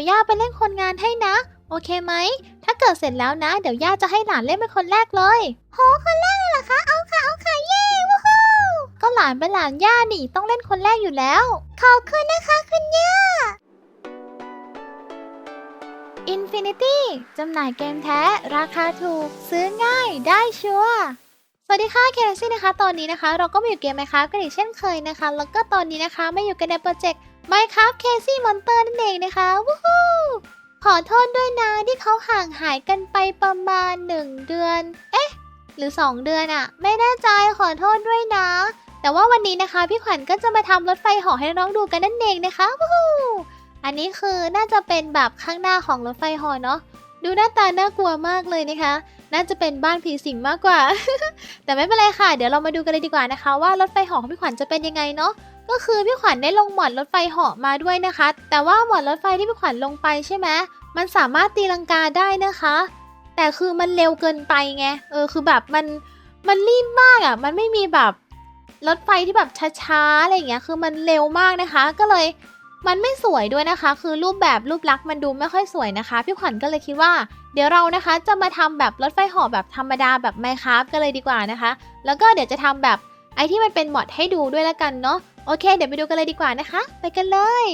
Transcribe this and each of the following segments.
ยวย่าไปเล่นคนงานให้นะ โอเคไหม ถ้าเกิดเสร็จแล้วนะ เดี๋ยวย่าจะให้หลานเล่นเป็นคนแรกเลยโหคนแรกเลยเหรอคะ เอาค่ะเอาค่ะเย้วู้ฮู้ก็หลานเป็นหลานย่านี่ต้องเล่นคนแรกอยู่แล้ว ขอบคุณนะคะคุณย่า Infinity จำหน่ายเกมแท้ ราคาถูก ซื้อง่ายได้ชัวสวัสดีค่ะเคซี่นะคะ ตอนนี้นะคะ เราก็มาอยู่เกม Minecraft กันอีกเช่นเคยนะคะ แล้วก็ตอนนี้นะคะมาอยู่กันในโปรเจกต์ Minecraft Casey Monster นั่นเองนะคะวู้ฮู้ขอโทษด้วยนะที่เขาห่างหายกันไปประมาณ 1 เดือน เอ๊ะ หรือ 2 เดือนอะไม่แน่ใจขอโทษด้วยนะ แต่ว่าวันนี้นะคะ พี่ขวัญก็จะมาทำรถไฟหาะให้น้องดูกันนั่นเองนะคะวู้ฮู้อันนี้คือน่าจะเป็นแบบข้างหน้าของรถไฟหาะเนาะดูหน้าตาน่ากลัวมากเลยนะคะ น่าจะเป็นบ้านผีสิงมากกว่า แต่ไม่เป็นไรค่ะ เดี๋ยวเรามาดูกันเลยดีกว่านะคะ ว่ารถไฟหาะของพี่ขวัญจะเป็นยังไงเนาะ ก็คือพี่ขวัญได้ลงหมอดรถไฟเหาะมาด้วยนะคะ แต่ว่าหมอดรถไฟที่พี่ขวัญลงไปใช่ไหมมันสามารถตีลังกาได้นะคะ แต่คือมันเร็วเกินไปไงเออคือแบบมันมันรีบมากอะ่ะ มันไม่มีแบบรถไฟที่แบบช้าๆอะไรอย่างเงี้ยคือมันเร็วมากนะคะ ก็เลยมันไม่สวยด้วยนะคะ คือรูปแบบรูปลักษณ์มันดูไม่ค่อยสวยนะคะ พี่ขวัญก็เลยคิดว่า เดี๋ยวเรานะคะจะมาทำแบบรถไฟเหาะแบบธรรมดาแบบไมค์ครับกันเลยดีกว่านะคะ แล้วก็เดี๋ยวจะทำแบบไอที่มันเป็นหมอดให้ดูด้วยละกันเนาะโอเค เดี๋ยวไปดูกันเลยดีกว่านะคะ ไปกันเลย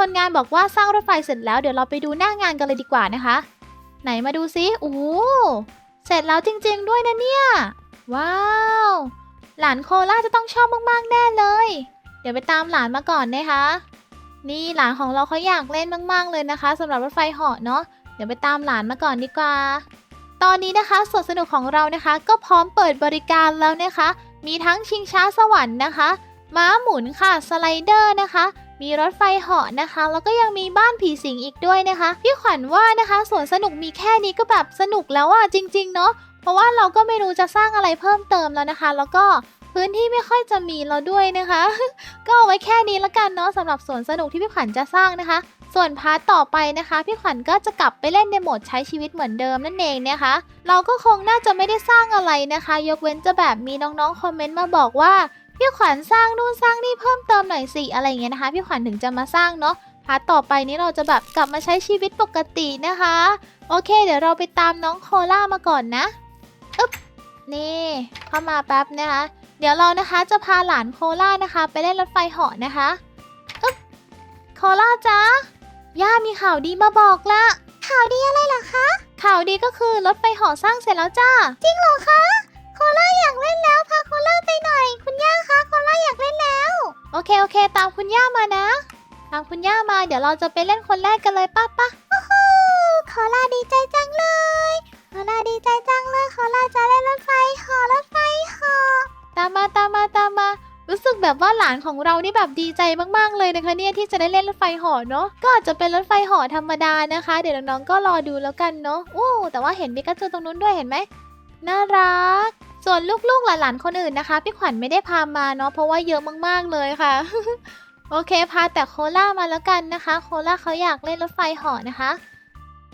คนงานบอกว่าสร้างรถไฟเสร็จแล้วเดี๋ยวเราไปดูหน้างานกันเลยดีกว่านะคะ ไหนมาดูซิโอ้เสร็จแล้วจริงๆด้วยนะเนี่ย ว้าว หลานโคล่าจะต้องชอบมากๆแน่เลย เดี๋ยวไปตามหลานมาก่อนนะคะ นี่หลานของเราเขาอยากเล่นมาก ๆ เลยนะคะสำหรับรถไฟเหาะเนาะเดี๋ยวไปตามหลานมาก่อนดีกว่า ตอนนี้นะคะสวนสนุกของเรานะคะ ก็พร้อมเปิดบริการแล้วนะคะ มีทั้งชิงช้าสวรรค์นะคะม้าหมุนค่ะสไลเดอร์นะคะ มีรถไฟเหาะนะคะ แล้วก็ยังมีบ้านผีสิงอีกด้วยนะคะ พี่ขวัญว่านะคะสวนสนุกมีแค่นี้ก็แบบสนุกแล้วอะจริง ๆ เนาะเพราะว่าเราก็ไม่รู้จะสร้างอะไรเพิ่มเติมแล้วนะคะ แล้วก็พื้นที่ไม่ค่อยจะมีแล้วด้วยนะคะ ก็เอาไว้แค่นี้ละกันเนาะสำหรับสวนสนุกที่พี่ขวัญจะสร้างนะคะ ส่วนพาร์ทต่อไปนะคะ พี่ขวัญก็จะกลับไปเล่นในโหมดใช้ชีวิตเหมือนเดิมนั่นเองนะคะ เราก็คงน่าจะไม่ได้สร้างอะไรนะคะ ยกเว้นจะแบบมีน้องๆคอมเมนต์มาบอกว่า พี่ขวัญสร้างนู่นสร้างนี่เพิ่มเติมหน่อยสิอะไรอย่างเงี้ยนะคะ พี่ขวัญถึงจะมาสร้างเนาะพาร์ทต่อไปนี้เราจะแบบกลับมาใช้ชีวิตปกตินะคะ โอเค เดี๋ยวเราไปตามน้องโคล่ามาก่อนนะอึ๊บนี่เข้ามาแป๊บนะคะ เดี๋ยวเรานะคะจะพาหลานโคล่านะคะ ไปเล่นรถไฟเหาะนะคะอึ๊บโคล่าจ๊ะย่ามีข่าวดีมาบอกละข่าวดีอะไรล่ะคะข่าวดีก็คือรถไฟเหาะสร้างเสร็จแล้วจ้าจริงเหรอคะโคล่าอยากเล่นแล้ว พาโคล่าไปหน่อย คุณย่าคะโคล่าอยากเล่นแล้ว โอเคโอเค ตามคุณย่ามานะ ตามคุณย่ามาเดี๋ยวเราจะไปเล่นคนแรกกันเลยป้าป้าโอ้โหโคล่าดีใจจังเลยโคล่าดีใจจังเลยโคล่าจะเล่นรถไฟเหาะรถไฟเหาะตามมาตามมาตามมารู้สึกแบบว่าหลานของเรานี่แบบดีใจมากๆเลยนะคะเนี่ยที่จะได้เล่นรถไฟเหาะเนาะก็อาจจะเป็นรถไฟเหาะธรรมดานะคะ เดี๋ยวน้องๆก็รอดูแล้วกันเนาะโอ้แต่ว่าเห็นปิกาจูตรงนู้นด้วยเห็นไหมน่ารัก ส่วนลูกๆหลานๆคนอื่นนะคะ พี่ขวัญไม่ได้พามาเนาะเพราะว่าเยอะมากๆเลยค่ะ โอเคพาแต่โคล่ามาแล้วกันนะคะ โคล่าเขาอยากเล่นรถไฟเหาะนะคะ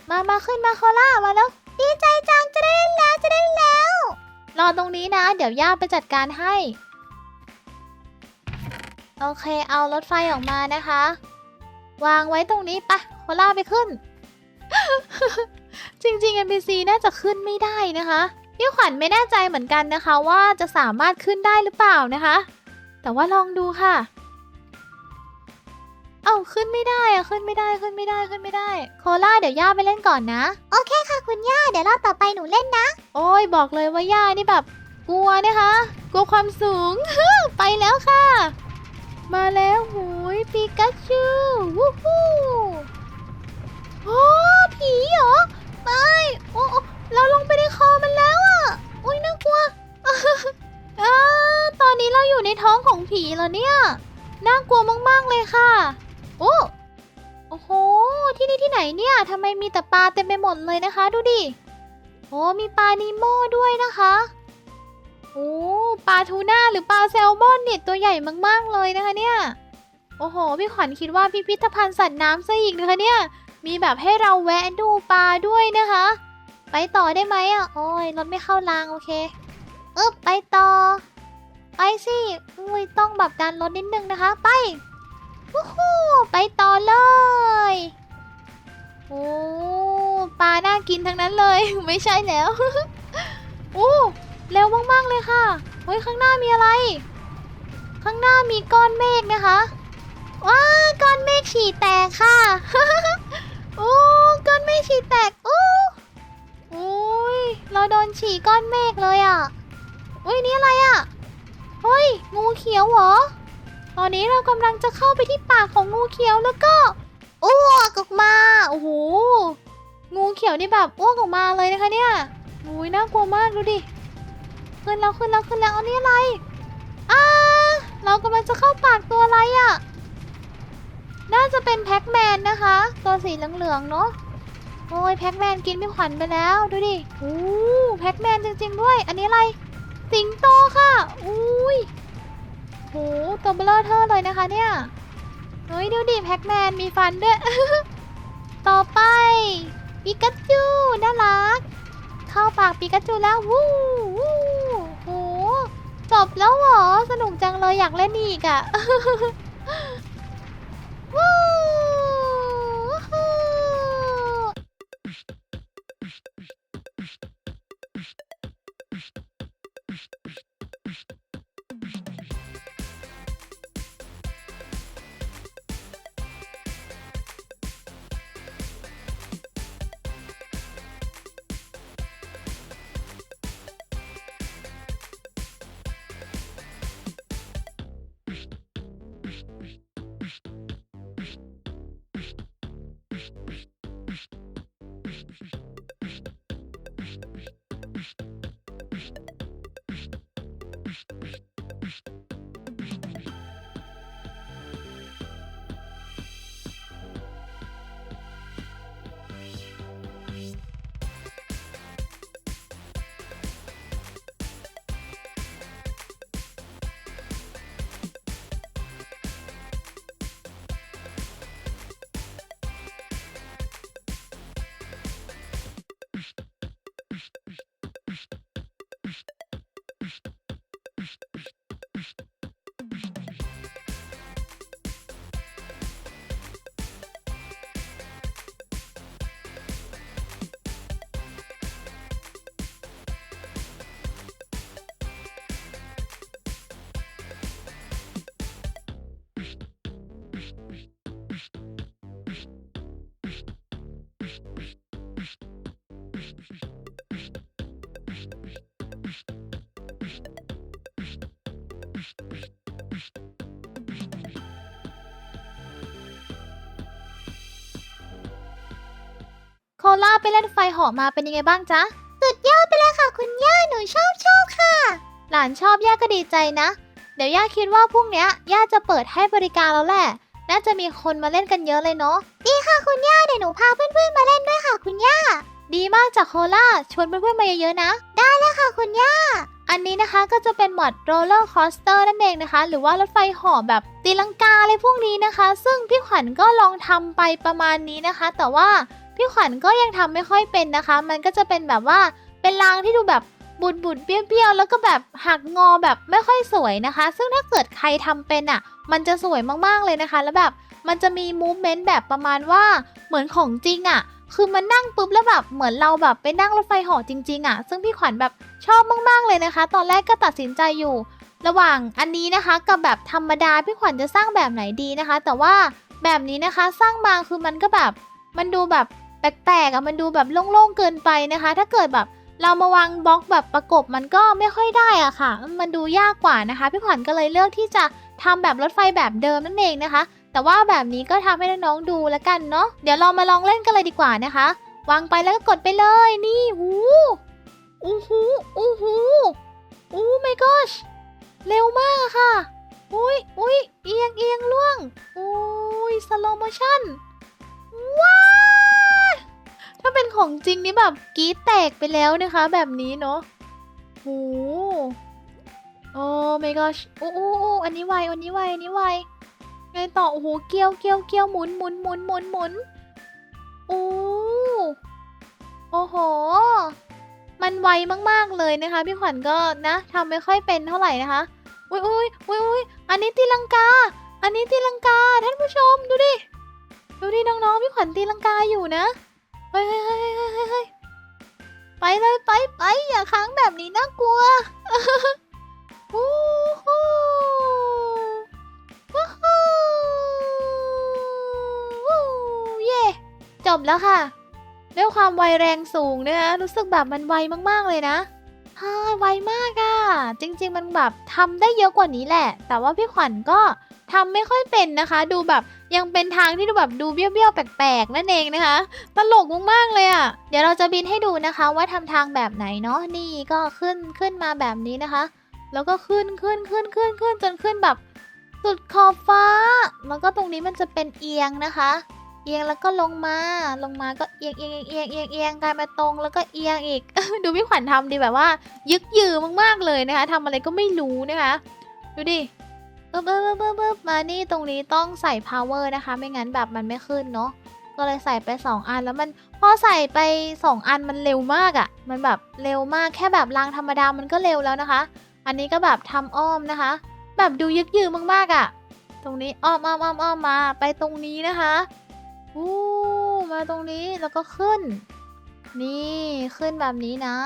มามาขึ้นมาโคล่ามาแล้ว ดีใจจังจะได้เล่นแล้วจะได้เล่นแล้วรอตรงนี้นะ เดี๋ยวย่าไปจัดการให้ โอเคเอารถไฟออกมานะคะ วางไว้ตรงนี้ปะโคล่าไปขึ้น จริงๆ NPC น่าจะขึ้นไม่ได้นะคะ พี่ขวัญไม่แน่ใจเหมือนกันนะคะว่าจะสามารถขึ้นได้หรือเปล่านะคะ แต่ว่าลองดูค่ะ เอ้าขึ้นไม่ได้อะขึ้นไม่ได้ขึ้นไม่ได้ขึ้นไม่ได้ โคล่าเดี๋ยวย่าไปเล่นก่อนนะ โอเคค่ะคุณย่าเดี๋ยวรอบต่อไปหนูเล่นนะ โอ้ยบอกเลยว่าย่านี่แบบกลัวนะคะ กลัวความสูง ไปแล้วค่ะ มาแล้วหูยปิกาจูวู้ฮู้โอ้ผีเหรอไม่โอ้โอ้ เราลงไปในคอมันแล้วอะโอ้ยน่ากลัวอ่าตอนนี้เราอยู่ในท้องของผีแล้วเนี่ย น่ากลัวมากๆเลยค่ะ โอ้โอ้โห ที่นี่ที่ไหนเนี่ยทำไมมีแต่ปลาเต็มไปหมดเลยนะคะ ดูดิ โอ้มีปลานีโม่ด้วยนะคะ โอ้ปลาทูน่าหรือปลาแซลมอนเนี่ยตัวใหญ่มากๆเลยนะคะเนี่ย โอ้โห พี่ขวัญคิดว่าพิพิธภัณฑ์สัตว์น้ำซะอีกนะคะเนี่ย มีแบบให้เราแวะดูปลาด้วยนะคะ ไปต่อได้ไหมอะ โอ้ยรถไม่เข้ารางโอเคอึบไปต่อ ไปสิอุ้ยต้องแบบดันรถนิดนึงนะคะ ไปวู้ฮู้ไปต่อเลยโอ้ปลาน่ากินทั้งนั้นเลย ไม่ใช่แล้วโอ้เร็วมากๆเลยค่ะเฮ้ยข้างหน้ามีอะไร ข้างหน้ามีก้อนเมฆนะคะว้าก้อนเมฆฉี่แตกค่ะโอ้ก้อนเมฆฉี่แตก โดนฉี่ก้อนเมฆเลยอะอุ้ยนี่อะไรอะเฮ้ยงูเขียวเหรอ ตอนนี้เรากำลังจะเข้าไปที่ปากของงูเขียวแล้วก็อ้วกออกมาโอ้โหงูเขียวนี่แบบอ้วกออกมาเลยนะคะเนี่ยโอ้ยน่ากลัวมากดูดิขึ้นแล้วขึ้นแล้วขึ้นแล้วอันนี้อะไรอ่าเรากำลังจะเข้าปากตัวอะไรอะ่ะน่าจะเป็นแพ็กแมนนะคะ ตัวสีเหลืองๆเนาะ โอ้ยแพ็กแมนกินพี่ขวัญไปแล้วดูดิโอ้แพ็กแมนจริง ๆ ด้วย อันนี้อะไร สิงโตค่ะอุ้ยโหตัวเบลอเทอร์เลยนะคะเนี่ยเฮ้ยดูดิแพ็กแมนมีฟันด้วย ต่อไปปิกาจูน่ารัก เข้าปากปิกาจูแล้ววู้วู้โหจบแล้วเหรอ สนุกจังเลยอยากเล่นอีกอะ่ะ ล่าไปเล่นไฟหาะมาเป็นยังไงบ้างจ๊ะ สุดยอดไปเลยค่ะคุณย่าหนูชอบชอบค่ะ หลานชอบย่าก็ดีใจนะ เดี๋ยวย่าคิดว่าพรุ่งเนี้ยย่าจะเปิดให้บริการแล้วแหละ น่าจะมีคนมาเล่นกันเยอะเลยเนาะ ดีค่ะคุณย่าเดี๋ยวหนูพาเพื่อนๆมาเล่นด้วยค่ะคุณย่า ดีมากจากโคล่าชวนเพื่อนๆมาเยอะๆนะ ได้เลยค่ะคุณย่า อันนี้นะคะก็จะเป็นหมอดโรลเลอร์คอสเตอร์นั่นเองนะคะ หรือว่ารถไฟหาะแบบตีลังกาอะไรพวกนี้นะคะ ซึ่งพี่ขวัญก็ลองทำไปประมาณนี้นะคะ แต่ว่า พี่ขวัญก็ยังทำไม่ค่อยเป็นนะคะ มันก็จะเป็นแบบว่าเป็นรางที่ดูแบบบุดบุดๆเบี้ยวๆแล้วก็แบบหักงอแบบไม่ค่อยสวยนะคะ ซึ่งถ้าเกิดใครทำเป็นอะ มันจะสวยมากๆเลยนะคะ แล้วแบบมันจะมีมูฟเมนต์แบบประมาณว่าเหมือนของจริงอะ คือมันนั่งปุ๊บแล้วแบบเหมือนเราแบบไปนั่งรถไฟหาะจริง ๆอะ ซึ่งพี่ขวัญแบบชอบมากๆเลยนะคะ ตอนแรกก็ตัดสินใจอยู่ ระหว่างอันนี้นะคะกับแบบธรรมดาพี่ขวัญจะสร้างแบบไหนดีนะคะ แต่ว่าแบบนี้นะคะสร้างมาคือมันก็แบบมันดูแบบ แปลกๆอะมันดูแบบโล่งๆเกินไปนะคะ ถ้าเกิดแบบเรามาวางบล็อกแบบประกบมันก็ไม่ค่อยได้อะค่ะ มันดูยากกว่านะคะ พี่ขวัญก็เลยเลือกที่จะทำแบบรถไฟแบบเดิมนั่นเองนะคะ แต่ว่าแบบนี้ก็ทำให้น้องๆดูแล้วกันเนาะเดี๋ยวเรามาลองเล่นกันเลยดีกว่านะคะ วางไปแล้วก็กดไปเลยนี่หูอู้หูอู้หูอู้ my gosh เร็วมากอะค่ะอุ้ยอุ้ยเอียงเอียงล่วงอุ้ยสโลโมชั่นว้าว ถ้าเป็นของจริงนี่แบบกีแตกไปแล้วนะคะ แบบนี้เนาะโหโอ้ my gosh อู้อู้อู้อันนี้ไวอันนี้ไวอันนี้ไวไงต่อโอ้โหเกี้ยวเกี้ยวเกี้ยวหมุนหมุนหมุนหมุนหมุนโอ้โอ้โห มันไวมากๆเลยนะคะ พี่ขวัญก็นะทำไม่ค่อยเป็นเท่าไหร่นะคะอุ้ยอุ้ยอุ้ยอุ้ยอันนี้ตีลังกา อันนี้ตีลังกาท่านผู้ชมดูดิ ดูดิน้องๆพี่ขวัญตีลังกาอยู่นะ เฮ้ยเฮ้ยเฮ้ยเฮ้ยเฮ้ยเฮ้ยไปเลยไปไปอย่าค้างแบบนี้น่ากลัวฮู้ฮู้วู้ฮู้วู้เย่จบแล้วค่ะ ด้วยความไวแรงสูงนะคะรู้สึกแบบมันไวมากๆเลยนะฮ้ยไวมากอะ่ะ จริง ๆ มันแบบทำได้เยอะกว่านี้แหละ แต่ว่าพี่ขวัญก็ ทำไม่ค่อยเป็นนะคะ ดูแบบยังเป็นทางที่ดูแบบดูเบี้ยวๆแปลกๆนั่นเองนะคะ ตลกมากๆเลยอะ่ะ เดี๋ยวเราจะบินให้ดูนะคะ ว่าทำทางแบบไหนเนาะนี่ก็ขึ้นขึ้นมาแบบนี้นะคะ แล้วก็ขึ้นขึ้นขึ้นขึ้นขึ้นจนขึ้นแบบสุดขอบฟ้าแล้วก็ตรงนี้มันจะเป็นเอียงนะคะ เอียงแล้วก็ลงมาลงมาก็เอียงเอียงเอียงเอียงเอียงกลายมาตรงแล้วก็เอียงอีก ดูพี่ขวัญทำดีแบบว่า ยึกยือมากๆเลยนะคะทำอะไรก็ไม่รู้นะคะ ดูดิ เบิบบบเบิบเบิบเบิบมานี่ตรงนี้ต้องใส่ power นะคะ ไม่งั้นแบบมันไม่ขึ้นเนาะก็เลยใส่ไป 2 อันแล้วมันพอใส่ไป 2 อันมันเร็วมากอะ่ะ มันแบบเร็วมากแค่แบบรางธรรมดามันก็เร็วแล้วนะคะ อันนี้ก็แบบทำอ้อมนะคะ แบบดูยึกยือมากๆอะ่ะ ตรงนี้อ้อมอ้อมอ้อมอ้อมมาไปตรงนี้นะคะอู้มาตรงนี้แล้วก็ขึ้น นี่ขึ้นแบบนี้นะ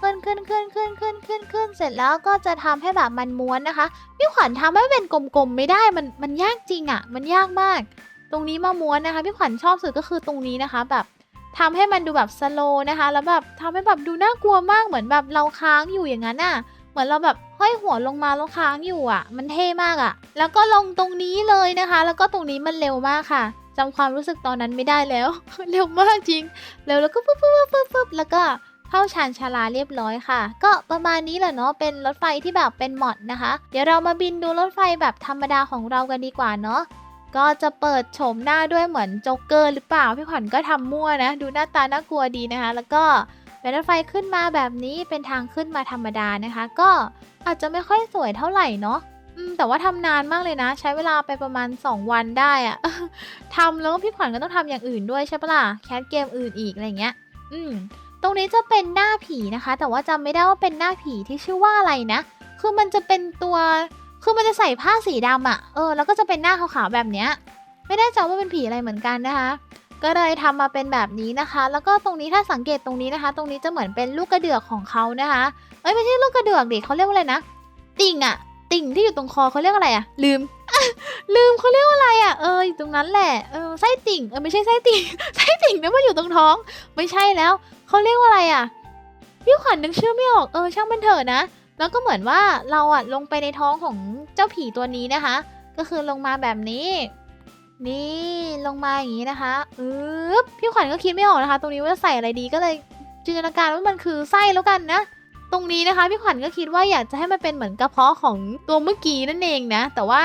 ขึ้นขึ้นขึ้นขึ้นขึ้นขึ้นขึ้นเสร็จแล้วก็จะทำให้แบบมันม้วนนะคะพี่ขวัญทำให้เป็นกลมๆไม่ได้มันมันยากจริงอะ่ะ มันยากมาก ตรงนี้มาม้วนนะคะพี่ขวัญชอบสุดก็คือตรงนี้นะคะ แบบทำให้มันดูแบบสโลนะคะ แล้วแบบทำให้แบบดูน่ากลัวมากเหมือนแบบเราค้างอยู่อย่างนั้นอะเหมือนเราแบบห้อยหัวลงมาแล้วค้างอยู่อะ มันเท่มากอะ แล้วก็ลงตรงนี้เลยนะคะ แล้วก็ตรงนี้มันเร็วมากค่ะจำความรู้สึกตอนนั้นไม่ได้แล้ว เร็วมากจริงเร็วแล้วก็ปุ๊บปุ๊บปุ๊บปุ๊บปุ๊บแล้วก็ เข้าชานชาลาเรียบร้อยค่ะ ก็ประมาณนี้แหละเนาะเป็นรถไฟที่แบบเป็นมอดนะคะ เดี๋ยวเรามาบินดูรถไฟแบบธรรมดาของเรากันดีกว่าเนาะก็จะเปิดโฉมหน้าด้วยเหมือนโจ๊กเกอร์หรือเปล่าพี่ขวัญก็ทำมั่วนะ ดูหน้าตาน่ากลัวดีนะคะ แล้วก็เป็นรถไฟขึ้นมาแบบนี้เป็นทางขึ้นมาธรรมดานะคะ ก็อาจจะไม่ค่อยสวยเท่าไหร่เนาะอืมแต่ว่าทำนานมากเลยนะ ใช้เวลาไปประมาณ 2 วันได้อะทำแล้วพี่ขวัญก็ต้องทำอย่างอื่นด้วยใช่ปะล่ะแคสเกมอื่นอีกอะไรเงี้ย อืม ตรงนี้จะเป็นหน้าผีนะคะ แต่ว่าจำไม่ได้ว่าเป็นหน้าผีที่ชื่อว่าอะไรนะ คือมันจะเป็นตัว คือมันจะใส่ผ้าสีดำอะ่ะ เออ แล้วก็จะเป็นหน้าขาวๆแบบเนี้ย ไม่แน่ใจว่าเป็นผีอะไรเหมือนกันนะคะ ก็เลยทำมาเป็นแบบนี้นะคะ แล้วก็ตรงนี้ถ้าสังเกตตรงนี้นะคะ ตรงนี้จะเหมือนเป็นลูกกระเดือกของเขานะคะเอ้ยไม่ใช่ลูกกระเดือกดิเขาเรียกว่าอะไรนะ ติ่งอะติ่งที่อยู่ตรงคอเขาเรียกอะไรอะ ลืม ลืมเขาเรียกว่าอะไรอะเอออยู่ตรงนั้นแหละ เออไส้ติ่ง เออไม่ใช่ไส้ติ่ง ไส้ติ่งนั่นมันอยู่ตรงท้อง ไม่ใช่แล้วเขาเรียกว่าอะไรอะพี่ขวัญนึกชื่อไม่ออก เออช่างมันเถอะนะ แล้วก็เหมือนว่าเราอะลงไปในท้องของเจ้าผีตัวนี้นะคะ ก็คือลงมาแบบนี้ นี่ลงมาอย่างนี้นะคะอึ๊บพี่ขวัญก็คิดไม่ออกนะคะ ตรงนี้ว่าจะใส่อะไรดีก็เลยจินตนาการว่ามันคือไส้แล้วกันนะตรงนี้นะคะพี่ขวัญก็คิดว่าอยากจะให้มันเป็นเหมือนกระเพาะของตัวเมื่อกี้นั่นเองนะ แต่ว่า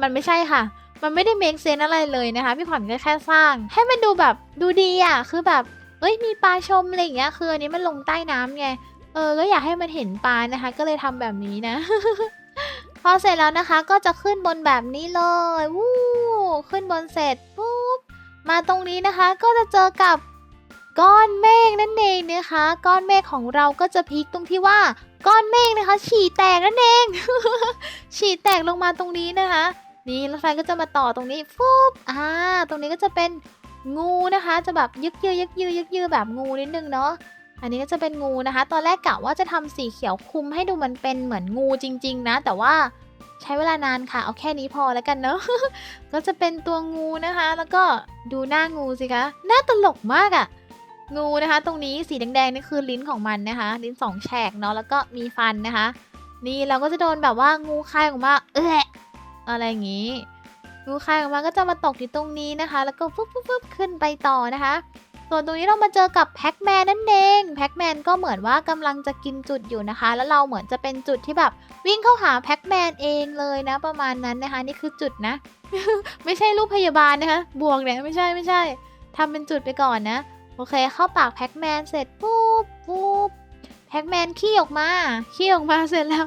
มันไม่ใช่ค่ะ มันไม่ได้เมคเซนอะไรเลยนะคะพี่ขวัญก็แค่สร้าง ให้มันดูแบบดูดีอะคือแบบเอ้ยมีปลาชมอะไรอย่างเงี้ยคืออันนี้มันลงใต้น้ำไงเออก็อยากให้มันเห็นปลานะคะ ก็เลยทำแบบนี้นะ พอเสร็จแล้วนะคะก็จะขึ้นบนแบบนี้เลยวู้ขึ้นบนเสร็จปุ๊บมาตรงนี้นะคะก็จะเจอกับก้อนเมฆนั่นเองนะคะ ก้อนเมฆของเราก็จะพลิกตรงที่ว่าก้อนเมฆนะคะ ฉี่แตกนั่นเอง ฉี่แตกลงมาตรงนี้นะคะ นี่รถไฟก็จะมาต่อตรงนี้ฟุบอ่าตรงนี้ก็จะเป็นงูนะคะ จะแบบยึกยือยึกยือยึกยือแบบงูนิดนึงเนาะอันนี้ก็จะเป็นงูนะคะ ตอนแรกกะว่าจะทำสีเขียวคุมให้ดูมันเป็นเหมือนงูจริง ๆ นะ แต่ว่าใช้เวลานานค่ะ เอาแค่นี้พอแล้วกันเนาะก็จะเป็นตัวงูนะคะ แล้วก็ดูหน้างูสิคะหน้าตลกมากอะงูนะคะ ตรงนี้สีแดงๆนี่คือลิ้นของมันนะคะ ลิ้นสองแฉกเนาะแล้วก็มีฟันนะคะ นี่เราก็จะโดนแบบว่างูคายออกมาเอะ อะไรอย่างนี้งูคายออกมาก็จะมาตกอยู่ตรงนี้นะคะ แล้วก็ฟึบฟึบฟึบขึ้นไปต่อนะคะ ส่วนตรงนี้เรามาเจอกับแพ็กแมนนั่นเองแพ็กแมนก็เหมือนว่ากำลังจะกินจุดอยู่นะคะ แล้วเราเหมือนจะเป็นจุดที่แบบวิ่งเข้าหาแพ็กแมนเองเลยนะ ประมาณนั้นนะคะ นี่คือจุดนะ ไม่ใช่รูปพยาบาลนะคะ บวกเนี่ยไม่ใช่ไม่ใช่ทำเป็นจุดไปก่อนนะ โอเค เข้าปากแพ็กแมนเสร็จปุ๊บปุ๊บ แพ็กแมนขี้ออกมาขี้ออกมาเสร็จแล้ว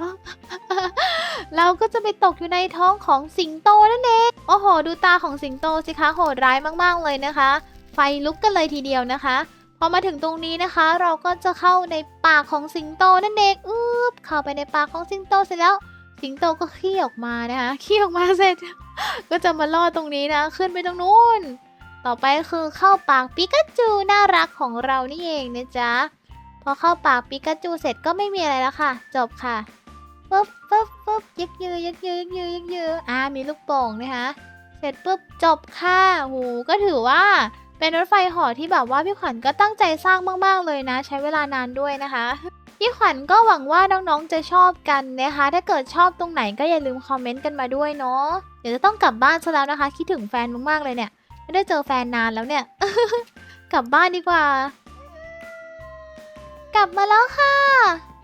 เราก็จะไปตกอยู่ในท้องของสิงโตนั่นเองโอ้โห ดูตาของสิงโตสิคะโหดร้ายมากๆเลยนะคะ ไฟลุกกันเลยทีเดียวนะคะพอมาถึงตรงนี้นะคะ เราก็จะเข้าในปากของสิงโตนั่นเองอึ๊บเข้าไปในปากของสิงโตเสร็จแล้ว สิงโตก็ขี้ออกมานะคะขี้ออกมาเสร็จ ก็จะมาล่อตรงนี้นะ ขึ้นไปตรงนู้นต่อไปคือเข้าปากปิกาจูน่ารักของเรานี่เองนะจ๊ะ พอเข้าปากปิกาจูเสร็จก็ไม่มีอะไรแล้วค่ะ จบค่ะปุ๊บปุ๊บปุ๊บยึกยือยึกยือยึกยือยึกยืออ่ามีลูกโป่งนะคะเสร็จปุ๊บจบค่ะหูก็ถือว่าเป็นรถไฟเหอที่แบบว่าพี่ขวัญก็ตั้งใจสร้างมากๆเลยนะ ใช้เวลานานด้วยนะคะพี่ขวัญก็หวังว่าน้องๆจะชอบกันนะคะ ถ้าเกิดชอบตรงไหนก็อย่าลืมคอมเมนต์กันมาด้วยเนาะเดี๋ยวจะต้องกลับบ้านซะแล้วนะคะ คิดถึงแฟนมากๆเลยเนี่ย ไม่ได้เจอแฟนนานแล้วเนี่ย กลับบ้านดีกว่า กลับมาแล้วค่ะ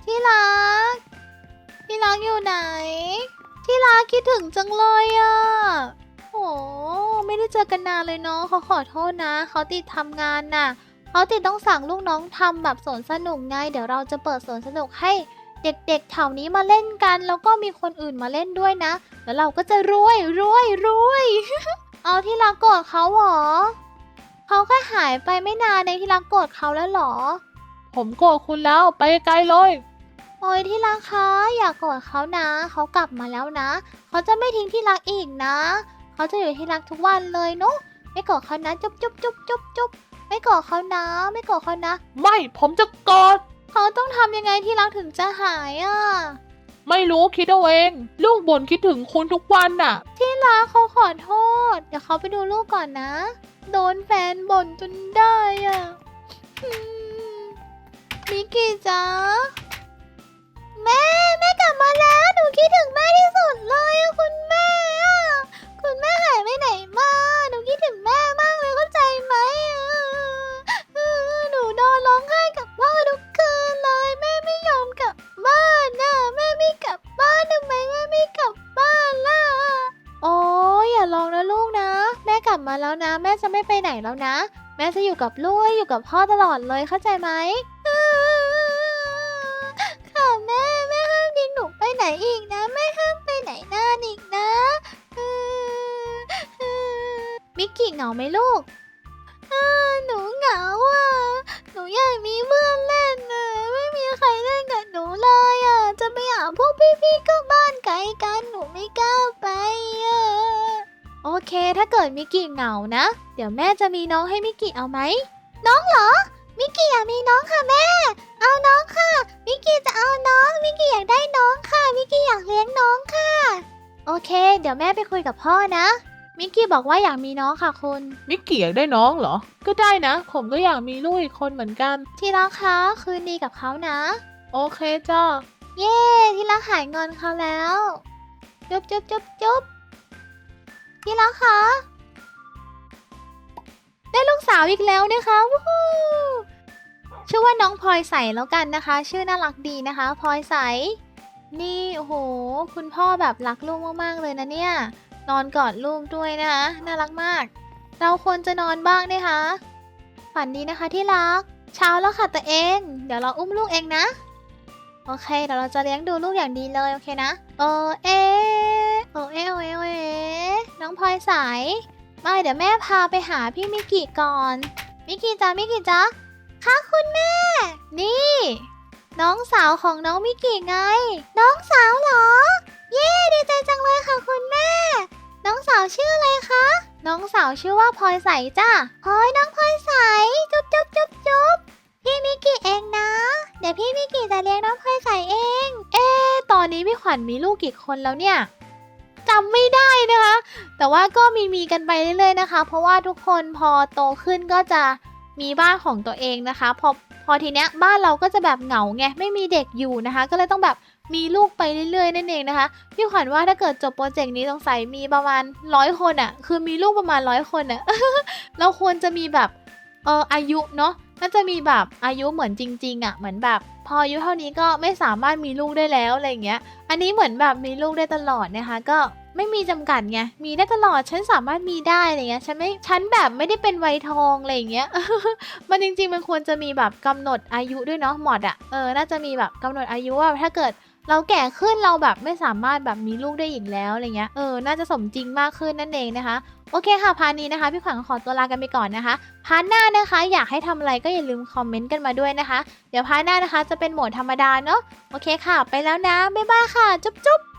ที่รัก ที่รักอยู่ไหน ที่รักคิดถึงจังเลยอะโอ้ไม่ได้เจอกันนานเลยเนาะเขาขอโทษนะ เขาติดทำงานน่ะเขาติดต้องสั่งลูกน้องทำแบบสวนสนุกไง เดี๋ยวเราจะเปิดสวนสนุกให้เด็กๆแถวนี้มาเล่นกัน แล้วก็มีคนอื่นมาเล่นด้วยนะ แล้วเราก็จะรวยรวยรวยเอาที่รักโกรธเขาเหรอเขาแค่หายไปไม่นานในที่รักโกรธเขาแล้วหรอ ผมโกรธคุณแล้วไปไกลเลย โอ้ยที่รักคะอย่ากโกรธเขานะ เขากลับมาแล้วนะ เขาจะไม่ทิ้งที่รักอีกนะ เขาจะอยู่ที่รักทุกวันเลยเนาะไม่โกรธเขานะจุ๊บจุ๊บจุ๊บจุ๊บจุ๊บไม่โกรธเขานะ ไม่โกรธเขานะ ไม่ผมจะโกรธเขาต้องทำยังไงที่รักถึงจะหายอะไม่รู้คิดเอาเอง ลูกบ่นคิดถึงคุณทุกวันน่ะ ที่รักเขาขอโทษ เดี๋ยวเขาไปดูลูกก่อนนะ โดนแฟนบ่นจนได้อะอื มิกกี้จ๊ะแม่แม่กลับมาแล้วหนูคิดถึงแม่ที่สุดเลยอะคุณแม่อะคุณแม่หายไปไหนมาหนูคิดถึงแม่มากเลยเข้าใจไหมอะเออหนูนอนร้องไห้กับพ่อทุกคืนเลย แม่ไม่ยอมกลับบ้านนะแม่ไม่กลับบ้านทำไมแม่ไม่กลับบ้านล่ะโอ้ยอย่าร้องนะลูกนะ แม่กลับมาแล้วนะ แม่จะไม่ไปไหนแล้วนะ แม่จะอยู่กับลูกอยู่กับพ่อตลอดเลยเข้าใจไหม ไปไหนอีกนะแม่ห้ามไปไหนนานอีกนะมิกกี้เหงาไหมลูกหนูเหงาอะ หนูอยากมีเพื่อนเล่นนะไม่มีใครเล่นกับหนูเลยอะ จะไปหาพวกพี่ๆก็บ้านไกลกันหนูไม่กล้าไปอะ โอเคถ้าเกิดมิกกี้เหงานะ เดี๋ยวแม่จะมีน้องให้มิกกี้เอาไหม น้องเหรอ มิกกี้อยากมีน้องค่ะแม่ เอาน้องค่ะ มิกกี้จะเอาน้อง มิกกี้อยากได้น้องค่ะ มิกกี้อยากเลี้ยงน้องค่ะ โอเค เดี๋ยวแม่ไปคุยกับพ่อนะ มิกกี้บอกว่าอยากมีน้องค่ะคุณ มิกกี้อยากได้น้องเหรอ ก็ได้นะ ผมก็อยากมีลูกอีกคนเหมือนกัน ที่รักคะคืนดีกับเขานะ โอเคจ้าเย้ที่รักหายงอนเขาแล้ว จุ๊บจุ๊บจุ๊บจุ๊บที่รักคะ ได้ลูกสาวอีกแล้วนะคะวู้ชื่อว่าน้องพลอยใสแล้วกันนะคะ ชื่อน่ารักดีนะคะพลอยใส นี่โอ้โห คุณพ่อแบบรักลูกมากๆเลยนะเนี่ย นอนกอดลูกด้วยนะคะ น่ารักมาก เราควรจะนอนบ้างนะคะ ฝันดีนะคะที่รัก เช้าแล้วค่ะตัวเอง เดี๋ยวเราอุ้มลูกเองนะ โอเคเดี๋ยวเราจะเลี้ยงดูลูกอย่างดีเลยโอเคนะ เออเอะโอเอะโอเอโอเอะน้องพลอยใส มาเดี๋ยวแม่พาไปหาพี่มิกิก่อน มิกิจ้ามิกิจ้าค่ะคุณแม่ นี่ น้องสาวของน้องมิกิไง น้องสาวเหรอ เย้ดีใจจังเลยค่ะคุณแม่ น้องสาวชื่ออะไรคะ น้องสาวชื่อว่าพลอยใสจ้าพลอยน้องพลอยใส จุ๊บจุ๊บจุ๊บจุ๊บพี่มิกิเองนะ เดี๋ยวพี่มิกิจะเลี้ยงน้องพลอยใสเอง เอ๊ตอนนี้พี่ขวัญมีลูกกี่คนแล้วเนี่ย จำไม่ได้นะคะ แต่ว่าก็มีมีกันไปเรื่อยๆนะคะ เพราะว่าทุกคนพอโตขึ้นก็จะมีบ้านของตัวเองนะคะ พอพอทีเนี้ยบ้านเราก็จะแบบเหงาไงไม่มีเด็กอยู่นะคะ ก็เลยต้องแบบมีลูกไปเรื่อยๆนั่นเองนะคะพี่ขวัญว่าถ้าเกิดจบโปรเจกต์นี้สงสัยมีประมาณร้อยคนอะ่ะ คือมีลูกประมาณร้อยคนอะ่ะ เราควรจะมีแบบเอออายุเนาะน่าจะมีแบบอายุเหมือนจริง ๆอะ่ะเหมือนแบบ พออายุเท่านี้ก็ไม่สามารถมีลูกได้แล้วอะไรเงี้ย อันนี้เหมือนแบบมีลูกได้ตลอดนะคะ ก็ ไม่มีจำกัดไง มีได้ตลอด ฉันสามารถมีได้อะไรเงี้ย ฉันไม่ ฉันแบบไม่ได้เป็นวัยทองอะไรอย่างเงี้ย มันจริง ๆ มันควรจะมีแบบกำหนดอายุด้วยเนาะ หมอดอะเออ น่าจะมีแบบกำหนดอายุว่าถ้าเกิดเราแก่ขึ้นเราแบบไม่สามารถแบบมีลูกได้อีกแล้วอะไรเงี้ย เออ น่าจะสมจริงมากขึ้นนั่นเองนะคะ โอเคค่ะ พานี้นะคะ พี่ขวัญขอตัวลากันไปก่อนนะคะ พาร์ทหน้านะคะ อยากให้ทำอะไรก็อย่าลืมคอมเมนต์กันมาด้วยนะคะ เดี๋ยวพาร์ทหน้านะคะ จะเป็นโหมดธรรมดาเนาะ โอเคค่ะ ไปแล้วนะ บ๊ายบายค่ะ จุ๊บจุ๊บ